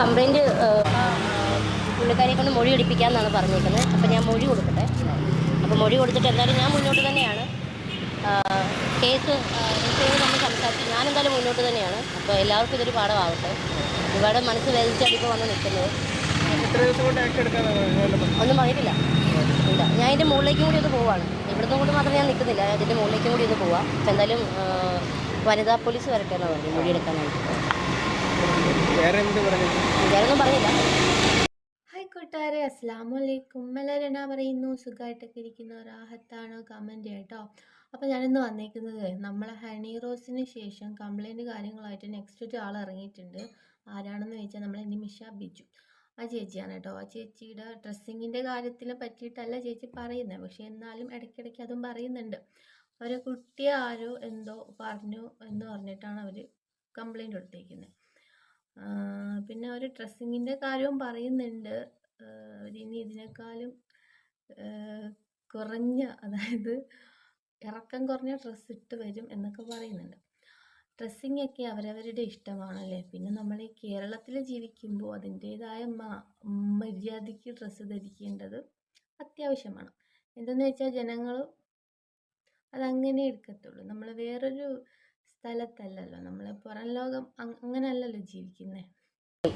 Complaint പുള്ളിക്കാരെ കൊണ്ട് മൊഴി എടുപ്പിക്കാമെന്നാണ് പറഞ്ഞേക്കുന്നത്. അപ്പോൾ ഞാൻ മൊഴി കൊടുക്കട്ടെ. അപ്പോൾ മൊഴി കൊടുത്തിട്ട് എന്തായാലും ഞാൻ മുന്നോട്ട് തന്നെയാണ്. കേസ് നമ്മൾ സംസാരിച്ചു ഞാൻ എന്തായാലും മുന്നോട്ട് തന്നെയാണ്. അപ്പോൾ എല്ലാവർക്കും ഇതൊരു പാഠമാവട്ടെ. ഒരുപാട് മനസ്സ് വേദിച്ചാണ് ഇപ്പോൾ വന്ന് നിൽക്കുന്നത്. ഒന്നും പറഞ്ഞിട്ടില്ല. ഇല്ല. ഞാൻ ഇതിന്റെ മുകളിലേക്കും കൂടി ഒന്ന് പോവാണ്. ഇവിടുന്ന് കൊണ്ട് മാത്രം ഞാൻ നിൽക്കുന്നില്ല. അതിന്റെ മുകളിലേക്കും കൂടി ഒന്ന് പോവാം. അപ്പോൾ എന്തായാലും വനിതാ പോലീസ് വരട്ടെ എന്നാണ് പറഞ്ഞത് മൊഴി എടുക്കാനായിട്ട്. വേറെ എന്ത് പറഞ്ഞു? വേറൊന്നും പറഞ്ഞില്ല. ഹായ് കൂട്ടുകാരെ അസ്സാം വലൈക്കും എല്ലാവരും എന്നാ പറയുന്നു? സുഖമായിട്ടൊക്കെ ഇരിക്കുന്ന. റാഹത്താണ് കമന്റ് കേട്ടോ. അപ്പോൾ ഞാനിന്ന് വന്നേക്കുന്നത് നമ്മളെ ഹണി റോസിന് ശേഷം കംപ്ലൈന്റ് കാര്യങ്ങളായിട്ട് നെക്സ്റ്റ് ഒരു ആൾ ഇറങ്ങിയിട്ടുണ്ട്. ആരാണെന്ന് ചോദിച്ചാൽ നമ്മളെ നിമിഷ ബിജു. ആ ചേച്ചിയാണ് കേട്ടോ. ആ ചേച്ചിയുടെ ഡ്രസ്സിങ്ങിന്റെ കാര്യത്തിനെ പറ്റിയിട്ടല്ല ചേച്ചി പറയുന്നത്. പക്ഷേ എന്നാലും ഇടയ്ക്കിടയ്ക്ക് അതും പറയുന്നുണ്ട്. ഒരു കുട്ടിയെ ആരോ എന്തോ പറഞ്ഞു എന്ന് പറഞ്ഞിട്ടാണ് അവർ കംപ്ലൈന്റ് കൊടുത്തേക്കുന്നത്. പിന്നെ ഒരു ഡ്രസ്സിങ്ങിന്റെ കാര്യവും പറയുന്നുണ്ട്. ഇനി ഇതിനേക്കാളും കുറഞ്ഞ അതായത് ഇറക്കം കുറഞ്ഞ ഡ്രസ്സ് ഇട്ട് വരും എന്നൊക്കെ പറയുന്നുണ്ട്. ഡ്രസ്സിങ് ഒക്കെ അവരവരുടെ ഇഷ്ടമാണല്ലേ? പിന്നെ നമ്മൾ ഈ കേരളത്തിൽ ജീവിക്കുമ്പോൾ അതിന്റേതായ മര്യാദയ്ക്ക് ഡ്രസ്സ് ധരിക്കേണ്ടത് അത്യാവശ്യമാണ്. എന്തെന്ന് വെച്ചാൽ ജനങ്ങൾ അതങ്ങനെ എടുക്കത്തുള്ളൂ. നമ്മൾ വേറൊരു സ്ഥലത്തല്ലല്ലോ. നമ്മൾ പുറം ലോകം അങ്- അങ്ങനെയല്ലല്ലോ ജീവിക്കുന്നത്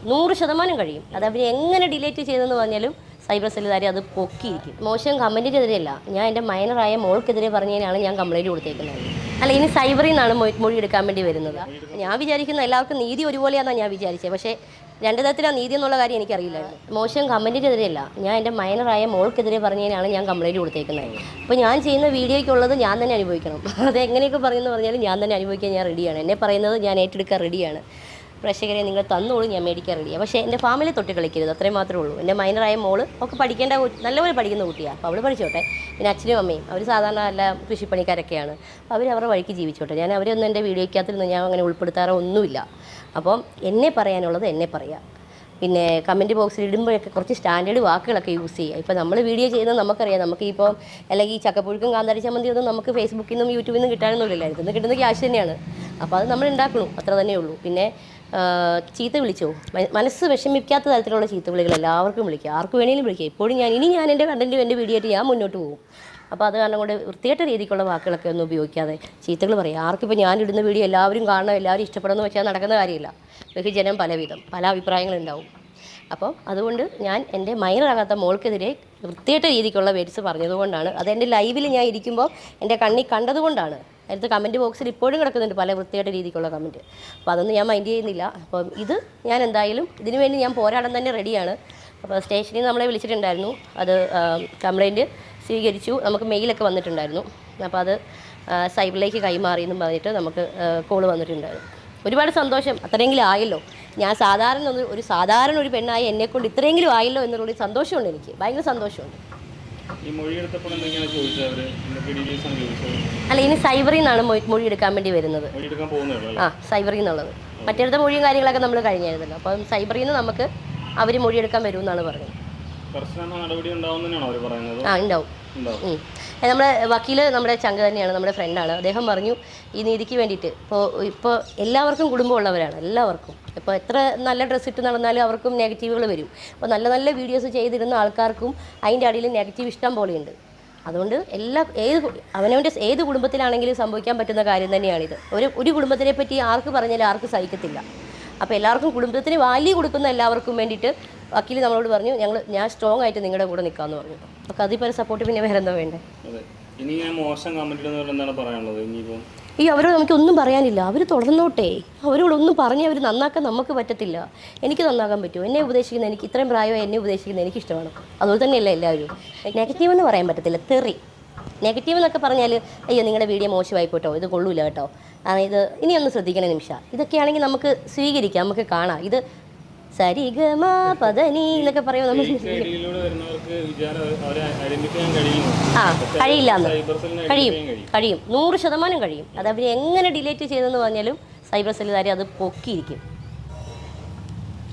നൂറ് ശതമാനം കഴിയും. അത് അവർ എങ്ങനെ ഡിലേറ്റ് ചെയ്തെന്ന് പറഞ്ഞാലും സൈബർ സെല്ലുകാരെ അത് പൊക്കിയിരിക്കും. മോശം കമന്റിനെതിരെയല്ല ഞാൻ എന്റെ മൈനറായ മോൾക്കെതിരെ പറഞ്ഞതിനാണ് ഞാൻ കംപ്ലൈന്റ് കൊടുത്തേക്കുന്നത്. അല്ല ഇനി സൈബറിൽ നിന്നാണ് മൊഴി എടുക്കാൻ വേണ്ടി വരുന്നത്. ഞാൻ വിചാരിക്കുന്ന എല്ലാവർക്കും നീതി ഒരുപോലെയാണെന്നാണ് ഞാൻ വിചാരിച്ചത് പക്ഷേ രണ്ട് തരത്തിലാണ് നീതി എന്നുള്ള കാര്യം എനിക്കറിയില്ലായിരുന്നു. മോശം കമന്റിനെതിരെയല്ല ഞാൻ എന്റെ മൈനറായ മോൾക്കെതിരെ പറഞ്ഞതിനാണ് ഞാൻ കംപ്ലൈന്റ് കൊടുത്തേക്കുന്നത്. അപ്പോൾ ഞാൻ ചെയ്യുന്ന വീഡിയോയ്ക്കുള്ളത് ഞാൻ തന്നെ അനുഭവിക്കണം. അത് എങ്ങനെയൊക്കെ പറയുന്നു പറഞ്ഞാലും ഞാൻ തന്നെ അനുഭവിക്കാൻ ഞാൻ റെഡിയാണ് എന്നെ പറയുന്നത് ഞാൻ ഏറ്റെടുക്കാൻ റെഡിയാണ് പ്രേക്ഷകരെ നിങ്ങൾ തന്നോളൂ ഞാൻ മേടിക്കാൻ റെഡിയാണ് പക്ഷേ എന്റെ ഫാമിലി തൊട്ട് കളിക്കരുത് അത്രയും മാത്രമേ ഉള്ളൂ. എന്റെ മൈനറായ മോൾ ഒക്കെ പഠിക്കേണ്ട നല്ലപോലെ പഠിക്കുന്ന കുട്ടിയാണ് അപ്പോൾ അവൾ പഠിച്ചോട്ടെ. പിന്നെ അച്ഛനും അമ്മയും അവർ സാധാരണ നല്ല കൃഷിപ്പണിക്കാരൊക്കെയാണ്. അപ്പോൾ അവർ അവരുടെ വഴിക്ക് ജീവിച്ചോട്ടെ. ഞാൻ അവരെ ഒന്നും എന്റെ നിന്ന് ഞാൻ അങ്ങനെ ഉൾപ്പെടുത്താറോ ഒന്നുമില്ല അപ്പം എന്നെ പറയാനുള്ളത് എന്നെ പറയാം. പിന്നെ കമന്റ് ബോക്സിൽ ഇടുമ്പോഴൊക്കെ കുറച്ച് സ്റ്റാൻഡേർഡ് വാക്കുകളൊക്കെ യൂസ് ചെയ്യുക. ഇപ്പോൾ നമ്മൾ വീഡിയോ ചെയ്യുന്നത് നമുക്കറിയാം. നമുക്ക് ഇപ്പോൾ അല്ലെങ്കിൽ ഈ ചക്കപ്പുഴുക്കും കാന്താരി ചമ്മന്തി ഒന്നും നമുക്ക് ഫേസ്ബുക്കിൽ നിന്നും യൂട്യൂബിൽ നിന്നും കിട്ടാനൊന്നുമില്ല ഇതൊന്നും കിട്ടുന്ന ക്യാഷ് തന്നെയാണ്. അപ്പോൾ അത് നമ്മൾ ഉണ്ടാക്കണം. അത്ര തന്നെ ഉള്ളൂ. പിന്നെ ചീത്ത വിളിച്ചോ? മനസ്സ് വിഷമിക്കാത്ത തരത്തിലുള്ള ചീത്ത വിളികൾ എല്ലാവർക്കും വിളിക്കുക ആർക്ക് വേണമെങ്കിലും വിളിക്കുക ഇപ്പോഴും ഞാൻ ഇനി ഞാൻ എന്റെ കണ്ടന്റും എന്റെ വീഡിയോ ആയിട്ട് ഞാൻ മുന്നോട്ട് പോകും. അപ്പോൾ അത് കാരണം കൊണ്ട് വൃത്തിയായിട്ട രീതിക്കുള്ള വാക്കുകളൊക്കെ ഒന്നും ഉപയോഗിക്കാതെ ചീത്തകൾ പറയും. ആർക്കിപ്പോൾ ഞാനിടുന്ന വീഡിയോ എല്ലാവരും കാണണം എല്ലാവരും ഇഷ്ടപ്പെടുന്നു വെച്ചാൽ നടക്കുന്ന കാര്യമില്ല. ബഹുജനം പലവിധം പല അഭിപ്രായങ്ങളുണ്ടാവും. അപ്പോൾ അതുകൊണ്ട് ഞാൻ എന്റെ മൈനറാകാത്ത മോൾക്കെതിരെ വൃത്തിയായിട്ട രീതിക്കുള്ള വേഡ്സ് പറഞ്ഞതുകൊണ്ടാണ്. അത് എന്റെ ലൈവിൽ ഞാൻ ഇരിക്കുമ്പോൾ എന്റെ കണ്ണി കണ്ടതുകൊണ്ടാണ്. അതിനകത്ത് കമന്റ് ബോക്സിൽ ഇപ്പോഴും കിടക്കുന്നുണ്ട് പല വൃത്തിയായിട്ട രീതിക്കുള്ള കമന്റ് അപ്പോൾ അതൊന്നും ഞാൻ മൈൻഡ് ചെയ്യുന്നില്ല. അപ്പം ഇത് ഞാൻ എന്തായാലും ഇതിനു വേണ്ടി ഞാൻ പോരാടാൻ തന്നെ റെഡിയാണ് അപ്പോൾ സ്റ്റേഷനിൽ നമ്മളെ വിളിച്ചിട്ടുണ്ടായിരുന്നു. അത് കംപ്ലൈന്റ് സ്വീകരിച്ചു. നമുക്ക് മെയിലൊക്കെ വന്നിട്ടുണ്ടായിരുന്നു. അപ്പോൾ അത് സൈബറിലേക്ക് കൈമാറി എന്നും പറഞ്ഞിട്ട് നമുക്ക് കോൾ വന്നിട്ടുണ്ടായിരുന്നു. ഒരുപാട് സന്തോഷം. അത്രയെങ്കിലും ആയല്ലോ. ഞാൻ സാധാരണ ഒരു ഒരു സാധാരണ ഒരു പെണ്ണായി എന്നെക്കൊണ്ട് ഇത്രയെങ്കിലും ആയല്ലോ എന്നുള്ളൊരു സന്തോഷമുണ്ട് എനിക്ക്. ഭയങ്കര സന്തോഷമുണ്ട്. അല്ല ഇനി സൈബറിൽ നിന്നാണ് മൊഴി എടുക്കാൻ വേണ്ടി വരുന്നത്. ആ സൈബറിൽ നിന്നുള്ളത്. മറ്റേടത്തെ മൊഴിയും കാര്യങ്ങളൊക്കെ നമ്മൾ കഴിഞ്ഞായിരുന്നല്ലോ. അപ്പം സൈബറിൽ നിന്ന് നമുക്ക് അവർ മൊഴിയെടുക്കാൻ പറഞ്ഞത്. ഉണ്ടാവും അവർ പറയുന്നത്? ആ ഉണ്ടാവും. നമ്മുടെ വക്കീൽ നമ്മുടെ ചങ്ക തന്നെയാണ് നമ്മുടെ ഫ്രണ്ടാണ് അദ്ദേഹം പറഞ്ഞു ഈ നീതിക്ക് വേണ്ടിയിട്ട് ഇപ്പോൾ ഇപ്പോൾ എല്ലാവർക്കും കുടുംബമുള്ളവരാണ് എല്ലാവർക്കും. ഇപ്പോൾ എത്ര നല്ല ഡ്രസ്സ് ഇട്ട് നടന്നാലും അവർക്കും നെഗറ്റീവുകൾ വരും. അപ്പോൾ നല്ല നല്ല വീഡിയോസ് ചെയ്തിരുന്ന ആൾക്കാർക്കും അതിന്റെ അടിയിൽ നെഗറ്റീവ് ഇഷ്ടം പോലെയുണ്ട്. അതുകൊണ്ട് എല്ലാ ഏത് അവനവന്റെ ഏത് കുടുംബത്തിലാണെങ്കിലും സംഭവിക്കാൻ പറ്റുന്ന കാര്യം തന്നെയാണിത്. ഒരു ഒരു കുടുംബത്തിനെ പറ്റി ആർക്ക് പറഞ്ഞാലും ആർക്ക് സഹിക്കത്തില്ല. അപ്പോൾ എല്ലാവർക്കും കുടുംബത്തിന് വാല്യൂ കൊടുക്കുന്ന എല്ലാവർക്കും വേണ്ടിയിട്ട് വക്കീൽ നമ്മളോട് പറഞ്ഞു ഞങ്ങൾ ഞാൻ സ്ട്രോങ് ആയിട്ട് നിങ്ങളുടെ കൂടെ നിൽക്കാമെന്ന് പറഞ്ഞു. അപ്പോൾ അതിപ്പോൾ സപ്പോർട്ട് പിന്നെ വേറെ എന്താ വേണ്ടേ? അതെ. ഇനി ഞാൻ മോശം കമന്റ് ഇടുന്നവർ എന്താണ് പറയാനുള്ളത്? ഇനിയിപ്പം ഈ അവരോട് നമുക്കൊന്നും പറയാനില്ല. അവർ തുടർന്നോട്ടെ. അവരോടൊന്നും പറഞ്ഞ് അവർ നന്നാക്കാൻ നമുക്ക് പറ്റത്തില്ല. എനിക്ക് നന്നാക്കാൻ പറ്റുമോ? എന്നെ ഉപദേശിക്കുന്ന എനിക്ക് ഇത്രയും പ്രായമായി എന്നെ ഉപദേശിക്കുന്ന എനിക്ക് ഇഷ്ടമാണ് അതുപോലെ തന്നെയല്ല എല്ലാവരും? നെഗറ്റീവ് എന്ന് പറയാൻ പറ്റത്തില്ല. തെറി. നെഗറ്റീവ് എന്നൊക്കെ പറഞ്ഞാൽ അയ്യോ നിങ്ങളുടെ വീഡിയോ മോശമായി പോട്ടോ ഇത് കൊള്ളൂല കേട്ടോ. ഇത് ഇനി ഒന്ന് ശ്രദ്ധിക്കണേ നിമിഷ. ഇതൊക്കെയാണെങ്കിൽ നമുക്ക് സ്വീകരിക്കാം നമുക്ക് കാണാം. ഇത് സരിഗമ പദനി എന്നൊക്കെ പറയുമ്പോൾ നമ്മൾ ആ കഴിയില്ല കഴിയും കഴിയും. നൂറ് ശതമാനം കഴിയും. അത് അവർ എങ്ങനെ ഡിലേറ്റ് ചെയ്തെന്ന് പറഞ്ഞാലും സൈബർ സെല്ലുകാരെ അത് പൊക്കിയിരിക്കും.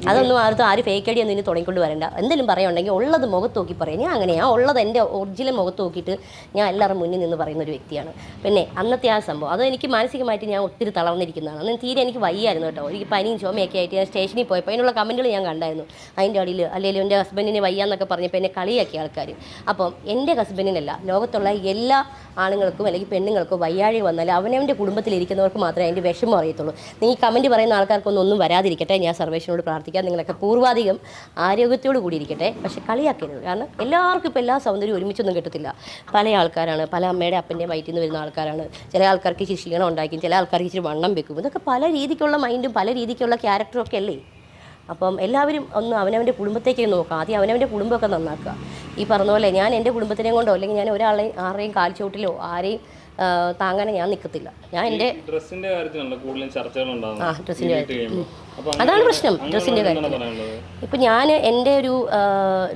അതൊന്നും ആർക്കും ആര് ഫേക്ക് ഐഡി ഒന്നും ഇനി തുടങ്ങിക്കൊണ്ട് വരണ്ട. എന്തെങ്കിലും പറയുണ്ടെങ്കിൽ ഉള്ളത് മുഖത്ത് നോക്കി പറയാം. ഞാൻ അങ്ങനെയാണ് ഉള്ളത് എന്റെ ഒറിജിനൽ മുഖത്ത് നോക്കിയിട്ട് ഞാൻ എല്ലാവരും മുന്നിൽ നിന്ന് പറയുന്ന ഒരു വ്യക്തിയാണ്. പിന്നെ അന്നത്തെ ആ സംഭവം. അത് എനിക്ക് മാനസികമായിട്ട് ഞാൻ ഒത്തിരി തളർന്നിരിക്കുന്നതാണ്. അന്ന് തീരെ എനിക്ക് വയ്യായിരുന്നു കേട്ടോ. എനിക്ക് പനിയും ചുമയൊക്കെ ആയിട്ട് ഞാൻ സ്റ്റേഷനിൽ പോയപ്പോൾ അതിനുള്ള കമന്റുകൾ ഞാൻ കണ്ടായിരുന്നു. അതിന്റെ അടിയിൽ അല്ലെങ്കിൽ എന്റെ ഹസ്ബൻഡിനെ വയ്യാന്നൊക്കെ പറഞ്ഞപ്പോൾ എന്നെ കളിയാക്കിയ ആൾക്കാർ അപ്പം എന്റെ ഹസ്ബൻഡിനല്ല ലോകത്തുള്ള എല്ലാ ആണുങ്ങൾക്കും അല്ലെങ്കിൽ പെണ്ണുങ്ങൾക്കും വയ്യാഴി വന്നാൽ അവനവന്റെ കുടുംബത്തിലിരിക്കുന്നവർക്ക് മാത്രമേ അതിന്റെ വിഷമം അറിയത്തുള്ളൂ. നീ കമന്റ് പറയുന്ന ആൾക്കാർക്കൊന്നും ഒന്നും വരാതിരിക്കട്ടെ. ഞാൻ സർവേഷനോട് പ്രാർത്ഥിക്കാം നിങ്ങളൊക്കെ പൂർവാധികം ആരോഗ്യത്തോടു കൂടിയിരിക്കട്ടെ. പക്ഷേ കളിയാക്കരുത്. കാരണം എല്ലാവർക്കും ഇപ്പോൾ എല്ലാ സൗന്ദര്യവും ഒരുമിച്ചൊന്നും കിട്ടത്തില്ല. പല ആൾക്കാരാണ് പല അമ്മയുടെ അപ്പന്റെ വയറ്റിൽ നിന്ന് വരുന്ന ആൾക്കാരാണ്. ചില ആൾക്കാർക്ക് ഇച്ചിരി ക്ഷീണം ഉണ്ടാക്കും ചില ആൾക്കാർക്ക് ഇച്ചിരി വണ്ണം വെക്കും. ഇതൊക്കെ പല രീതിക്കുള്ള മൈൻഡും പല രീതിക്കുള്ള ക്യാരക്ടറും ഒക്കെ അല്ലേ? അപ്പം എല്ലാവരും ഒന്ന് അവനവന്റെ കുടുംബത്തേക്ക് നോക്കാം ആദ്യം അവനവന്റെ കുടുംബമൊക്കെ നന്നാക്കുക. ഈ പറഞ്ഞ പോലെ ഞാൻ എന്റെ കുടുംബത്തിനെയും കൊണ്ടോ അല്ലെങ്കിൽ ഞാൻ ഒരാളെയും ആരെയും കാൽച്ചോട്ടിലോ ആരെയും താങ്ങാൻ ഞാൻ നിൽക്കത്തില്ല ഞാൻ എന്റെ ഡ്രസ്സിന്റെ കാര്യത്തിലാണല്ലോ കൂടുതലും ചർച്ചകൾ ആ ഡ്രസ്സിന്റെ അതാണ് പ്രശ്നം ഡ്രസ്സിന്റെ കാര്യം കാര്യത്തിൽ. ഇപ്പം ഞാൻ എന്റെ ഒരു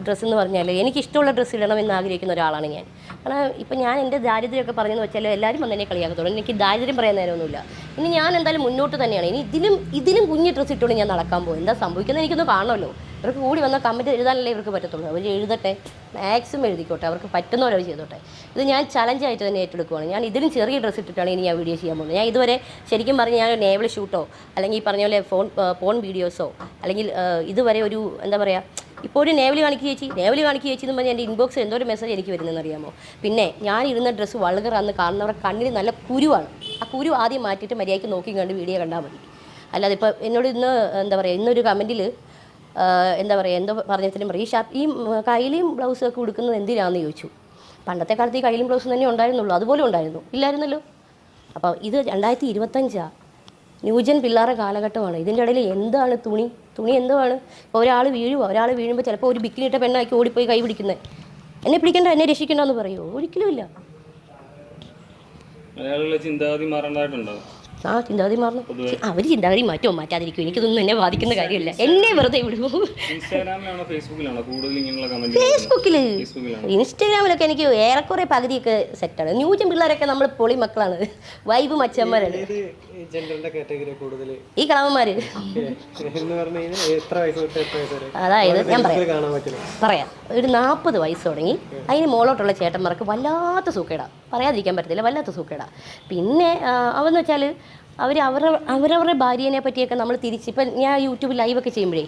ഡ്രസ്സ് എന്ന് പറഞ്ഞാൽ എനിക്ക് ഇഷ്ടമുള്ള ഡ്രസ്സ് ഇടണം എന്ന് ആഗ്രഹിക്കുന്ന ഒരാളാണ് ഞാൻ. കാരണം ഇപ്പം ഞാൻ എന്റെ ദാരിദ്ര്യമൊക്കെ പറഞ്ഞെന്ന് വെച്ചാൽ എല്ലാവരും വന്ന് എന്നെ കളിയാക്കത്തുള്ളൂ. എനിക്ക് ദാരിദ്ര്യം പറയാൻ നേരമൊന്നുമില്ല. ഇനി ഞാൻ എന്തായാലും മുന്നോട്ട് തന്നെയാണ്. ഇനി ഇതിലും ഇതിലും കുഞ്ഞ് ഡ്രസ്സ് ഇട്ടുകൊണ്ട് ഞാൻ നടക്കാൻ പോകും. എന്താ സംഭവിക്കുന്നത് എനിക്കൊന്ന് കാണണമല്ലോ. ഇവർക്ക് കൂടി വന്ന കമ്മിറ്റ് എഴുതാനല്ലേ ഇവർക്ക് പറ്റത്തുള്ളൂ. അവർ എഴുതട്ടെ മാക്സിമം എഴുതിക്കോട്ടെ അവർക്ക് പറ്റുന്ന പോലെ അവർ ചെയ്തോട്ടെ. ഇത് ഞാൻ ചലഞ്ചായിട്ട് തന്നെ ഏറ്റെടുക്കുവാണ്. ഞാൻ ഇതിലും ചെറിയ ഡ്രസ്സ് ഇട്ടിട്ടാണ് ഇനി ഞാൻ വീഡിയോ ചെയ്യാൻ പോകുന്നത്. ഞാൻ ഇതുവരെ ശരിക്കും പറഞ്ഞ് ഞാൻ നേവൽ ഷൂട്ടോ അല്ലെങ്കിൽ ഈ പറഞ്ഞ പോലെ ഫോൺ ഫോൺ വീഡിയോസോ അല്ലെങ്കിൽ ഇതുവരെ ഒരു എന്താ പറയുക ഇപ്പോഴും നേവലി കാണിക്കുക ചേച്ചി നേവലി കാണിക്കുക ചേച്ചി എന്ന് പറഞ്ഞാൽ എന്റെ ഇൻബോക്സിൽ എന്തോ ഒരു മെസ്സേജ് എനിക്ക് വരുന്നതെന്ന് അറിയാമോ? പിന്നെ ഞാൻ ഇരുന്ന ഡ്രസ്സ് അന്ന് കാണുന്നവരുടെ കണ്ണിൽ നല്ല കുരുവാണ്. ആ കുരു ആദ്യം മാറ്റിയിട്ട് മര്യാദയ്ക്ക് നോക്കി കണ്ട് വീഡിയോ കണ്ടാൽ മതി. അല്ലാതെ ഇപ്പോൾ എന്നോട് ഇന്ന് എന്താ പറയുക ഇന്നൊരു കമന്റിൽ എന്താ പറയുക എന്തോ പറഞ്ഞാലും പറയും ഈ കൈലിയും ബ്ലൗസും ഒക്കെ ഉടുക്കുന്നത് എന്തിനാണെന്ന് ചോദിച്ചു. പണ്ടത്തെ കാലത്ത് ഈ കയ്യിലും ബ്ലൗസും തന്നെ ഉണ്ടായിരുന്നുള്ളൂ അതുപോലെ ഉണ്ടായിരുന്നു. ഇല്ലായിരുന്നല്ലോ. അപ്പോൾ ഇത് രണ്ടായിരത്തി ഇരുപത്തഞ്ചാണ് ന്യൂജൻ പിള്ളേരുടെ കാലഘട്ടമാണ്. ഇതിന്റെ ഇടയിൽ എന്താണ് തുണി? തുണി എന്തുവാണ്? ഒരാൾ വീഴുവോ. ഒരാൾ വീഴുമ്പോൾ ചിലപ്പോൾ ഒരു ബിക്കിനി ഇട്ട പെണ്ണാക്കി ഓടിപ്പോയി കൈ പിടിക്കുന്നത് എന്നെ പിടിക്കണ്ട എന്നെ രക്ഷിക്കണ്ടെന്ന് പറയുമോ ഒരിക്കലുമില്ല ഇല്ല. ചിന്താഗതി മാറേണ്ടതായിട്ടുണ്ടോ? ആ ചിന്താഗതി മാറണം അവർ ചിന്താഗതി മാറ്റോ മാറ്റാതിരിക്കും എനിക്കിതൊന്നും എന്നെ ബാധിക്കുന്ന കാര്യമില്ല. എന്നെ വെറുതെ വിടുമോ? ഇൻസ്റ്റാഗ്രാമിലാണോ ഫേസ്ബുക്കിലാണോ കൂടുതൽ ഇങ്ങനെയുള്ള കമന്റ് ഫേസ്ബുക്കിൽ ഇൻസ്റ്റാഗ്രാമിലൊക്കെ എനിക്ക് ഏറെക്കുറെ പകുതിയൊക്കെ സെറ്റാണ് ന്യൂജൻ പിള്ളേരൊക്കെ നമ്മൾ പൊളി മക്കളാണ്. വൈബ് മച്ചന്മാരാണ്. ഏത് ജെൻഡറിന്റെ കാറ്റഗറി കൂടുതൽ? ഈ കളവന്മാര്. എന്ന് പറഞ്ഞു എത്ര വയസ്സ് എത്ര വയസ്സ് വരെ? അതായത് ഞാൻ പറയാം. ഇത് കാണാൻ പറ്റില്ല പറയാം. ഒരു നാൽപ്പത് വയസ്സ് തുടങ്ങി. അതിന് മോളോട്ടുള്ള ചേട്ടന്മാർക്ക് വല്ലാത്ത സൂക്കേടാ. പറയാതിരിക്കാൻ പറ്റത്തില്ല. വല്ലാത്ത സൂക്കേടാ. പിന്നെ അവന്ന് വെച്ചാൽ അവർ അവരുടെ അവരവരുടെ ഭാര്യനെ പറ്റിയൊക്കെ നമ്മൾ തിരിച്ച് ഇപ്പം ഞാൻ യൂട്യൂബ് ലൈവൊക്കെ ചെയ്യുമ്പോഴേ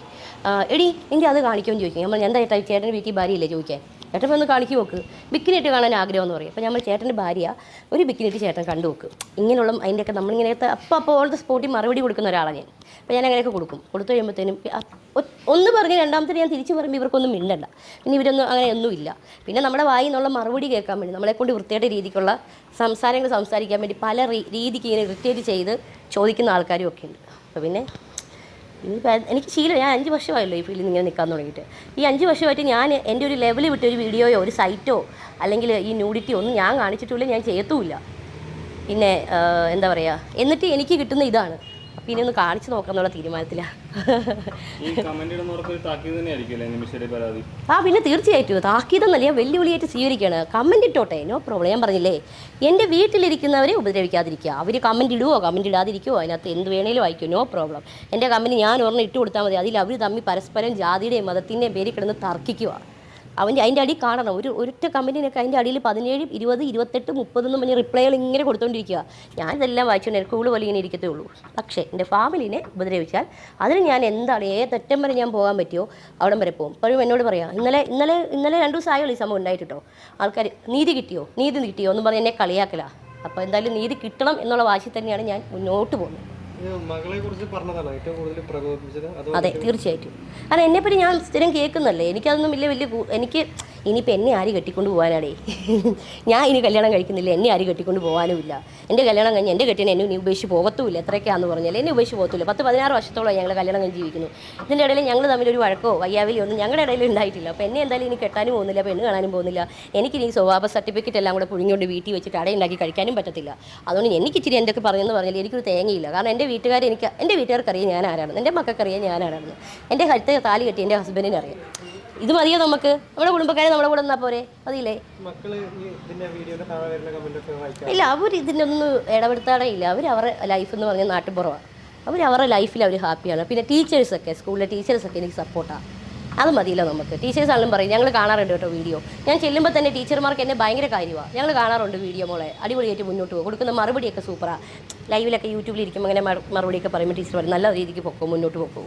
എടി എനിക്ക് അത് കാണിക്കുമെന്ന് ചോദിക്കും. നമ്മൾ എന്താ ചേട്ടാ ചേട്ടന്റെ വീട്ടിൽ ഭാര്യയില്ലേ ചോദിക്കാൻ ചേട്ടൻ ഒന്ന് കാണിക്കു നോക്ക്. ബിക്കിനിട്ട് കാണാൻ ആഗ്രഹം എന്ന് പറയും. അപ്പോൾ നമ്മൾ ചേട്ടന്റെ ഭാര്യ ഒരു ബിക്കിനിട്ട് ചേട്ടൻ കണ്ടു നോക്ക്. ഇങ്ങനെയുള്ള അതിന്റെയൊക്കെ നമ്മളിങ്ങനെ അപ്പോൾ അപ്പോൾ ഓൾ ദ സ്പോട്ടിൽ മറുപടി കൊടുക്കുന്ന ഒരാളാണ് ഞാൻ. അപ്പോൾ ഞാൻ അങ്ങനെയൊക്കെ കൊടുക്കും. കൊടുത്തു കഴിയുമ്പോഴത്തേനും ഒന്ന് പറഞ്ഞ് രണ്ടാമത്തെ ഞാൻ തിരിച്ച് പറയുമ്പോൾ ഇവർക്കൊന്നും മിണ്ടണ്ട. പിന്നെ ഇവരൊന്നും അങ്ങനെയൊന്നുമില്ല പിന്നെ നമ്മുടെ വായിൽ നിന്നുള്ള മറുപടി കേൾക്കാൻ വേണ്ടി നമ്മളെ കൊണ്ട് വൃത്തിയായിട്ട് രീതിക്കുള്ള സംസാരങ്ങൾ സംസാരിക്കാൻ വേണ്ടി പല രീതിക്ക് ഇങ്ങനെ ഇറിറ്റേറ്റ് ചെയ്ത് ചോദിക്കുന്ന ആൾക്കാരും ഒക്കെ ഉണ്ട്. അപ്പോൾ പിന്നെ ഇനിയിപ്പോൾ എനിക്ക് ശീലം ഞാൻ അഞ്ച് വർഷമായല്ലോ ഈ ഫീൽഡിൽ ഇങ്ങനെ നിൽക്കാൻ തുടങ്ങിയിട്ട്. ഈ അഞ്ച് വർഷമായിട്ട് ഞാൻ എന്റെ ഒരു ലെവൽ വിട്ട് ഒരു വീഡിയോയോ ഒരു സൈറ്റോ അല്ലെങ്കിൽ ഈ ന്യൂഡിറ്റിയോ ഒന്നും ഞാൻ കാണിച്ചിട്ടില്ല ഞാൻ ചെയ്യത്തുമില്ല. പിന്നെ എന്താ പറയുക എന്നിട്ട് എനിക്ക് കിട്ടുന്ന ഇതാണ്. ഇനി ഒന്ന് കാണിച്ചു നോക്കാന്നുള്ള തീരുമാനത്തിലാണ് ആ പിന്നെ തീർച്ചയായിട്ടും. താക്കീതെന്നല്ല ഞാൻ വെല്ലുവിളിയായിട്ട് സ്വീകരിക്കുകയാണ്. കമന്റ് ഇട്ടോട്ടെ നോ പ്രോബ്ലം ഞാൻ പറഞ്ഞില്ലേ? എന്റെ വീട്ടിലിരിക്കുന്നവരെ ഉപദ്രവിക്കാതിരിക്കുക. അവർ കമന്റ് ഇടുവോ കമന്റ് ഇടാതിരിക്കുവോ? അതിനകത്ത് എന്ത് വേണേലും വായിക്കും നോ പ്രോബ്ലം എന്റെ കമന്റ് ഞാൻ ഒരെണ്ണം ഇട്ട് കൊടുത്താൽ മതി. അതിൽ അവർ തമ്മിൽ പരസ്പരം ജാതിയുടെയും മതത്തിന്റെയും പേരിൽ കിടന്ന് തർക്കിക്കുക അവന്റെ അതിന്റെ അടി കാണണം. ഒരു ഒരൊറ്റ കമ്പനിനൊക്കെ അതിന്റെ അടിയിൽ പതിനേഴ് ഇരുപത് ഇരുപത്തെട്ട് മുപ്പത് എന്ന് പറഞ്ഞ റിപ്ലൈകൾ ഇങ്ങനെ കൊടുത്തുകൊണ്ടിരിക്കുക ഞാൻ ഇതെല്ലാം വായിച്ചുകൊണ്ട് എനിക്ക് പോലെ ഇങ്ങനെ ഇരിക്കത്തേ ഉള്ളൂ. പക്ഷേ എന്റെ ഫാമിലിനെ ഉപദ്രവിച്ചാൽ അതിന് ഞാൻ എന്താണ് ഏതറ്റം വരെ ഞാൻ പോകാൻ പറ്റിയോ അവിടം വരെ പോകും. അപ്പോഴും എന്നോട് പറയാം ഇന്നലെ ഇന്നലെ ഇന്നലെ രണ്ട് ദിവസം ആയുള്ളൂ ഈ സംഭവം ഉണ്ടായിട്ട് ആൾക്കാർ നീതി കിട്ടിയോ? നീതി കിട്ടിയോ? എന്ന് പറഞ്ഞ് എന്നെ കളിയാക്കല. അപ്പോൾ എന്തായാലും നീതി കിട്ടണം എന്നുള്ള വാശി തന്നെയാണ് ഞാൻ മുന്നോട്ട് പോകുന്നത്. അതെ തീർച്ചയായിട്ടും. കാരണം എന്നെപ്പറ്റി ഞാൻ സ്ഥിരം കേൾക്കുന്നല്ലേ എനിക്കതൊന്നും വലിയ വലിയ എനിക്ക് ഇനിയിപ്പോൾ എന്നെ ആര് കെട്ടിക്കൊണ്ട് പോകാനാടേ? ഞാൻ ഇനി കല്യാണം കഴിക്കുന്നില്ല എന്നെ ആര് കെട്ടിക്കൊണ്ട് പോകാനുമില്ല. എന്റെ കല്യാണം കഴിഞ്ഞ് എന്റെ കെട്ടിനെ എന്നെ ഇനി ഉപേക്ഷിച്ച് പോകത്തുമില്ല എത്രയൊക്കെയാണെന്ന് പറഞ്ഞാൽ എന്നെ ഉപേക്ഷിച്ച് പോകത്തില്ല പത്ത് പതിനാറ് വർഷത്തോളം ഞങ്ങൾ കല്യാണം കഴിഞ്ഞ് ജീവിക്കുന്നു. ഇതിന്റെ ഇടയിൽ ഞങ്ങൾ തമ്മിൽ ഒരു വഴക്കോ വയ്യാവിലിയോ ഒന്നും ഞങ്ങളുടെ ഇടയിൽ ഉണ്ടായിട്ടില്ല. അപ്പോൾ എന്നെ എന്തായാലും ഇനി കെട്ടാനും പോകുന്നില്ല പെണ്ണ് കാണാനും പോകുന്നില്ല. എനിക്ക് ഇനി സ്വഭാവ സർട്ടിഫിക്കറ്റ് എല്ലാം കൂടെ പുഴുങ്ങിക്കൊണ്ട് വീട്ടിൽ വെച്ചിട്ട് അടയുണ്ടാക്കി കഴിക്കാനും പറ്റത്തില്ല. അതുകൊണ്ട് എനിക്ക് ഇച്ചിരി എന്തൊക്കെ പറഞ്ഞെന്ന് പറഞ്ഞാൽ എനിക്കൊരു തേങ്ങയില്ല. കാരണം എന്റെ വീട്ടുകാർ എനിക്ക് എന്റെ വീട്ടുകാർക്കറിയാം ഞാൻ ആരാണെന്ന് എന്റെ മക്കൾക്കറിയാം ഞാൻ ആരാണെന്ന് എന്റെ കഴുത്ത് താലി കെട്ടി എന്റെ ഹസ്ബൻഡിനെ അറിയാം. ഇത് മതിയോ നമുക്ക്? നമ്മുടെ കുടുംബക്കാരെ നമ്മുടെ കൂടെ നിന്നാൽ പോരെ? മതിയില്ലേ? ഇല്ല അവർ ഇതിനൊന്നും ഇടപെടുത്താറേ ഇല്ല. അവർ അവരുടെ ലൈഫ് എന്ന് പറഞ്ഞാൽ നാട്ടിൻപുറമാണ് അവർ അവരുടെ ലൈഫിൽ അവർ ഹാപ്പിയാണ് പിന്നെ ടീച്ചേഴ്സൊക്കെ സ്കൂളിലെ ടീച്ചേഴ്സൊക്കെ എനിക്ക് സപ്പോർട്ടാണ് അത് മതിയല്ലോ നമുക്ക്. ടീച്ചേഴ്സ് ആണെങ്കിലും പറയും ഞങ്ങൾ കാണാറുണ്ട് കേട്ടോ വീഡിയോ. ഞാൻ ചെല്ലുമ്പോൾ തന്നെ ടീച്ചർമാർക്ക് എന്നെ ഭയങ്കര കാര്യമാണ് ഞങ്ങൾ കാണാറുണ്ട് വീഡിയോ മോളെ. അടിപൊളിയായിട്ട് മുന്നോട്ട് പോകും കൊടുക്കുന്ന മറുപടിയൊക്കെ സൂപ്പറാണ് ലൈവിലൊക്കെ യൂട്യൂബിൽ ഇരിക്കുമ്പോൾ അങ്ങനെ മറുപടിയൊക്കെ പറയുമ്പോൾ ടീച്ചർ പറയും നല്ല രീതിക്ക് പൊക്കും മുന്നോട്ട് പൊക്കും.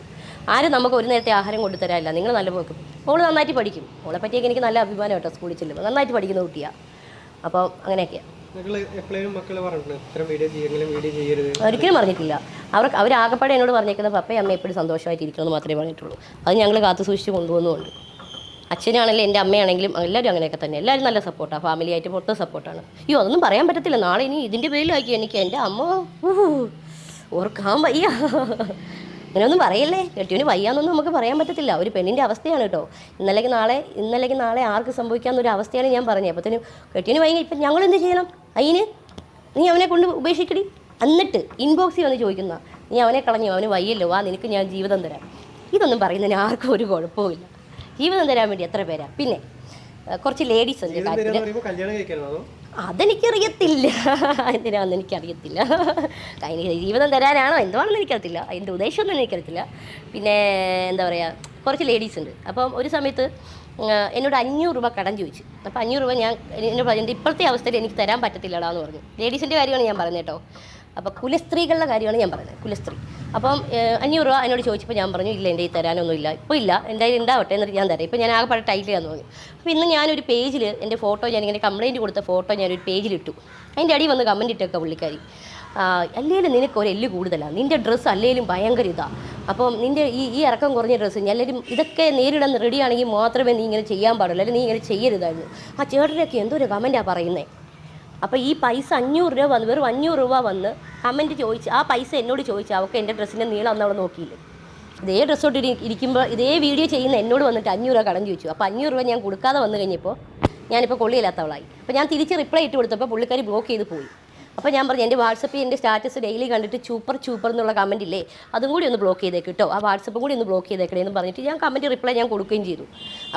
ആരും നമുക്ക് ഒരു നേരത്തെ ആഹാരം കൊണ്ടു തരാനില്ല നിങ്ങൾ നല്ല പോക്കും മോൾ നന്നായിട്ട് പഠിക്കും. മോളെ പറ്റിയൊക്കെ എനിക്ക് നല്ല അഭിമാനം കേട്ടോ സ്കൂളിൽ ചെല്ലുമ്പോൾ നന്നായിട്ട് പഠിക്കുന്ന കുട്ടിയാണ് അപ്പോൾ അങ്ങനെയൊക്കെയാണ് ഒരിക്കലും പറഞ്ഞിട്ടില്ല. അവർ ആകപ്പാടെ എന്നോട് പറഞ്ഞേക്കുന്ന പപ്പയും അമ്മ എപ്പോഴും സന്തോഷമായിട്ടിരിക്കണമെന്ന് മാത്രമേ പറഞ്ഞിട്ടുള്ളൂ. അത് ഞങ്ങൾ കാത്തു സൂക്ഷിച്ച് കൊണ്ടുപോകുന്നുമുണ്ട് അച്ഛനാണെങ്കിലും എന്റെ അമ്മയാണെങ്കിലും എല്ലാവരും അങ്ങനെയൊക്കെ തന്നെ. എല്ലാവരും നല്ല സപ്പോർട്ടാണ് ഫാമിലി ആയിട്ട് പൊട്ട സപ്പോർട്ടാണ്. അയ്യോ അതൊന്നും പറയാൻ പറ്റത്തില്ല. നാളെ ഇനി ഇതിന്റെ പേരിലാക്കി എനിക്ക്? എന്റെ അമ്മ. ഓർക്കാൻ വയ്യ. അങ്ങനെയൊന്നും പറയല്ലേ? കെട്ടിയവന് വയ്യാന്നൊന്നും നമുക്ക് പറയാൻ പറ്റത്തില്ല. ഒരു പെണ്ണിന്റെ അവസ്ഥയാണ് കേട്ടോ. ഇന്നലേക്ക് നാളെ ഇന്നലേക്ക് നാളെ ആർക്ക് സംഭവിക്കാമെന്നൊരു അവസ്ഥയാണ് ഞാൻ പറഞ്ഞത്. അപ്പോഴത്തേനും കെട്ടിയവന് വയ്യ ഇപ്പം ഞങ്ങൾ എന്ത് ചെയ്യണം? അതിന് നീ അവനെ കൊണ്ട് ഉപേക്ഷിക്കടി. എന്നിട്ട് ഇൻബോക്സിൽ വന്ന് ചോദിക്കുന്ന നീ അവനെ കളഞ്ഞു? അവന് വയ്യല്ലോ. ആ നിനക്ക് ഞാൻ ജീവിതം തരാം. ഇതൊന്നും പറയുന്നതിന് ആർക്കും ഒരു കുഴപ്പമില്ല ജീവിതം തരാൻ വേണ്ടി എത്ര പേരാ? പിന്നെ കുറച്ച് ലേഡീസ് ഉണ്ട് കാര്യത്തിൽ അതെനിക്കറിയത്തില്ല. എന്തിനാന്ന് എനിക്കറിയത്തില്ല. അതിന് ജീവിതം തരാനാണോ? എന്തുവാണെന്ന് എനിക്കറിയത്തില്ല. അതിന്റെ ഉദ്ദേശമൊന്നും എനിക്കറിയത്തില്ല. പിന്നെ എന്താ പറയുക കുറച്ച് ലേഡീസ് ഉണ്ട്. അപ്പം ഒരു സമയത്ത് എന്നോട് അഞ്ഞൂറ് രൂപ കടം ചോദിച്ചു. അപ്പോൾ അഞ്ഞൂറ് രൂപ ഞാൻ എന്നോട് എന്റെ ഇപ്പോഴത്തെ അവസ്ഥയിൽ എനിക്ക് തരാൻ പറ്റത്തില്ലടാ എന്ന് പറഞ്ഞു. ലേഡീസിന്റെ കാര്യമാണ് ഞാൻ പറഞ്ഞേട്ടോ അപ്പോൾ കുലസ്ത്രീകളുടെ കാര്യമാണ് ഞാൻ പറയുന്നത് കുലസ്ത്രീ. അപ്പം അഞ്ഞൂറ് രൂപ എന്നോട് ചോദിച്ചപ്പോൾ ഞാൻ പറഞ്ഞു ഇല്ല എന്റെ ഈ തരാനൊന്നും ഇല്ല ഇപ്പോൾ ഇല്ല എന്തായാലും ഉണ്ടാവട്ടെ എന്നിട്ട് ഞാൻ തരാം. ഇപ്പോൾ ഞാൻ ആകെ പഴയ ആണെന്ന് പറഞ്ഞു. അപ്പോൾ ഇന്ന് ഞാനൊരു പേജിൽ എന്റെ ഫോട്ടോ ഞാൻ ഇങ്ങനെ കംപ്ലയിന്റ് കൊടുത്ത ഫോട്ടോ ഞാനൊരു പേജിലിട്ടു അതിന്റെ അടി വന്ന് കമന്റ് ഇട്ടൊക്കെ പുള്ളിക്കാരി. അല്ലേലും നിനക്ക് ഒരു എല്ല് കൂടുതലാണ് നിന്റെ ഡ്രസ്സ് അല്ലേലും ഭയങ്കര ഇതാണ് അപ്പം നിന്റെ ഈ ഈ ഇറക്കം കുറഞ്ഞ ഡ്രസ്സ് എല്ലാവരും ഇതൊക്കെ നേരിടാൻ റെഡിയാണെങ്കിൽ മാത്രമേ നീ ഇങ്ങനെ ചെയ്യാൻ പാടുള്ളൂ. അല്ലെങ്കിൽ നീ ഇങ്ങനെ ചെയ്യരുതായിരുന്നു. ആ ചേട്ടനൊക്കെ എന്തോ ഒരു കമന്റാണ് പറയുന്നത് അപ്പോൾ ഈ പൈസ അഞ്ഞൂറ് രൂപ വന്ന് വെറും അഞ്ഞൂറ് രൂപ വന്ന് കമന്റ് ചോദിച്ച് ആ പൈസ എന്നോട് ചോദിച്ചു അവൾക്ക് എന്റെ ഡ്രസ്സിന്റെ നീളം അന്ന് അവൾ നോക്കിയില്ല? ഇതേ ഡ്രസ്സോട്ട് ഇരിക്കുമ്പോൾ ഇതേ വീഡിയോ ചെയ്യുന്ന എന്നോട് വന്നിട്ട് അഞ്ഞൂറ് രൂപ കടം ചോദിച്ചു. അപ്പോൾ അഞ്ഞൂറ് രൂപ ഞാൻ കൊടുക്കാതെ വന്നു കഴിഞ്ഞപ്പോൾ ഞാനിപ്പോൾ കൊള്ളിയില്ലാത്തവളായി. അപ്പോൾ ഞാൻ തിരിച്ച് റിപ്ലൈ ഇട്ട് കൊടുത്തപ്പോൾ പുള്ളിക്കാരി ബ്ലോക്ക് ചെയ്ത് പോയി. അപ്പോൾ ഞാൻ പറഞ്ഞു എന്റെ വാട്സപ്പിൽ എന്റെ സ്റ്റാറ്റസ് ഡെയിലി കണ്ടിട്ട് ചൂപ്പർ ചൂപ്പർ എന്നുള്ള കമന്റ് ഇല്ലേ? അതും കൂടി ഒന്ന് ബ്ലോക്ക് ചെയ്തേക്ക് കേട്ടോ ആ വാട്സപ്പും കൂടി ഒന്ന് ബ്ലോക്ക് ചെയ്തേക്കണേ എന്ന് പറഞ്ഞിട്ട് ഞാൻ കമന്റ് റിപ്ലൈ ഞാൻ കൊടുക്കുകയും ചെയ്തു.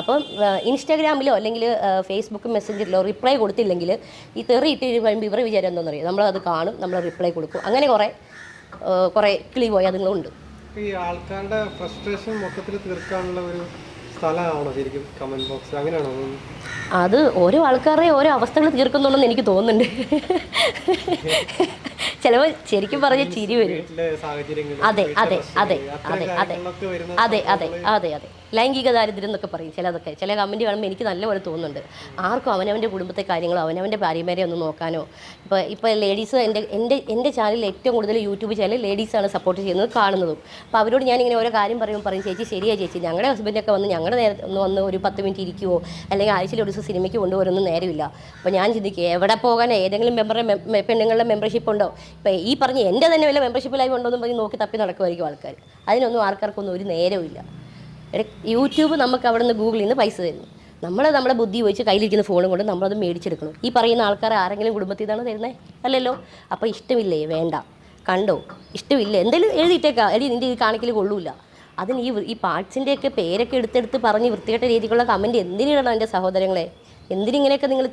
അപ്പം ഇൻസ്റ്റാഗ്രാമിലോ അല്ലെങ്കിൽ ഫേസ്ബുക്ക് മെസ്സഞ്ചറിലോ റിപ്ലൈ കൊടുത്തില്ലെങ്കിൽ ഈ തെറി ഇട്ട് കഴിയുമ്പോൾ ഇവർ വിചാരം എന്താണെന്നറിയോ നമ്മളത് കാണും നമ്മൾ റിപ്ലൈ കൊടുക്കും. അങ്ങനെ കുറേ കുറേ കിളി പോയി അതുങ്ങളുണ്ട്. ഈ ആൾക്കാരുടെ ഫ്രസ്ട്രേഷൻ മൊത്തത്തിൽ തീർക്കാനുള്ള ഒരു സ്ഥലമാണോ ശരിക്കും കമന്റ് ബോക്സ് അങ്ങനെയാണോ? അത് ഓരോ ആൾക്കാരുടെ ഓരോ അവസ്ഥകൾ തീർക്കുന്നുണ്ടെന്ന് എനിക്ക് തോന്നുന്നുണ്ട്. ചിലപ്പോൾ ശരിക്കും പറഞ്ഞ ചിരി വരും. അതെ അതെ അതെ അതെ അതെ അതെ അതെ അതെ അതെ. ലൈംഗിക ദാരിദ്ര്യം എന്നൊക്കെ പറയും. ചിലതൊക്കെ. ചില കമന്റ് കാണുമ്പോൾ എനിക്ക് നല്ലപോലെ തോന്നുന്നുണ്ട്. ആർക്കും അവനവന്റെ കുടുംബത്തെ കാര്യങ്ങളോ അവനവന്റെ ഭാര്യമാരെ ഒന്ന് നോക്കാനോ. ഇപ്പോൾ ഇപ്പോൾ ലേഡീസ് എന്റെ എന്റെ എന്റെ ചാനലിൽ ഏറ്റവും കൂടുതൽ യൂട്യൂബ് ചാനൽ ലേഡീസാണ് സപ്പോർട്ട് ചെയ്യുന്നത് കാണുന്നതും. അപ്പോൾ അവരോട് ഞാനിങ്ങനെ ഓരോ കാര്യം പറയുമ്പോൾ പറയും ചേച്ചി ശരിയാ ചേച്ചി. ഞങ്ങളുടെ ഹസ്ബൻഡൊക്കെ വന്ന് ഞങ്ങളുടെ നേരെ ഒന്ന് വന്ന് ഒരു പത്ത് മിനിറ്റ് ഇരിക്കുവോ? അല്ലെങ്കിൽ ആഴ്ചയിൽ ഒരു ദിവസം സിനിമയ്ക്ക് കൊണ്ടുവരുന്ന നേരമില്ല. അപ്പോൾ ഞാൻ ചിന്തിക്കുക എവിടെ പോകാൻ ഏതെങ്കിലും മെമ്പറുടെ പെണ്ണുങ്ങളുടെ മെമ്പർഷിപ്പ് ഉണ്ടോ? ഇപ്പോൾ ഈ പറഞ്ഞ എന്റെ തന്നെ വല്ല മെമ്പർഷിപ്പ് ലൈവ് ഉണ്ടോ എന്ന് പറഞ്ഞ് നോക്കി തപ്പി നടക്കുമായിരിക്കും ആൾക്കാർ അതിനൊന്നും ആൾക്കാർക്കൊന്നും ഒരു നേരമില്ല യൂട്യൂബ് നമുക്ക് അവിടെ നിന്ന് ഗൂഗിളിൽ നിന്ന് പൈസ തരുന്നു. നമ്മൾ നമ്മുടെ ബുദ്ധി ഉപയോഗിച്ച് കയ്യിലിരിക്കുന്ന ഫോണും കൊണ്ട് നമ്മളത് മേടിച്ചെടുക്കണം. ഈ പറയുന്ന ആൾക്കാർ ആരെങ്കിലും കുടുംബത്തിൽ നിന്നാണ് തരുന്നത് അല്ലല്ലോ? അപ്പോൾ ഇഷ്ടമില്ലേ? വേണ്ട. കണ്ടോ? ഇഷ്ടമില്ല? എന്തെങ്കിലും എഴുതിയിട്ടേക്കാ. എടി നിന്റെ ഈ കാണിക്കൽ കൊള്ളൂല. അതിന് ഈ ഈ പാർട്സിന്റെയൊക്കെ പേരൊക്കെ എടുത്തെടുത്ത് പറഞ്ഞ് വൃത്തികെട്ട രീതിക്കുള്ള കമന്റ് എന്തിനിടണം എന്റെ സഹോദരങ്ങളെ? എന്തിനിങ്ങനെയൊക്കെ നിങ്ങൾ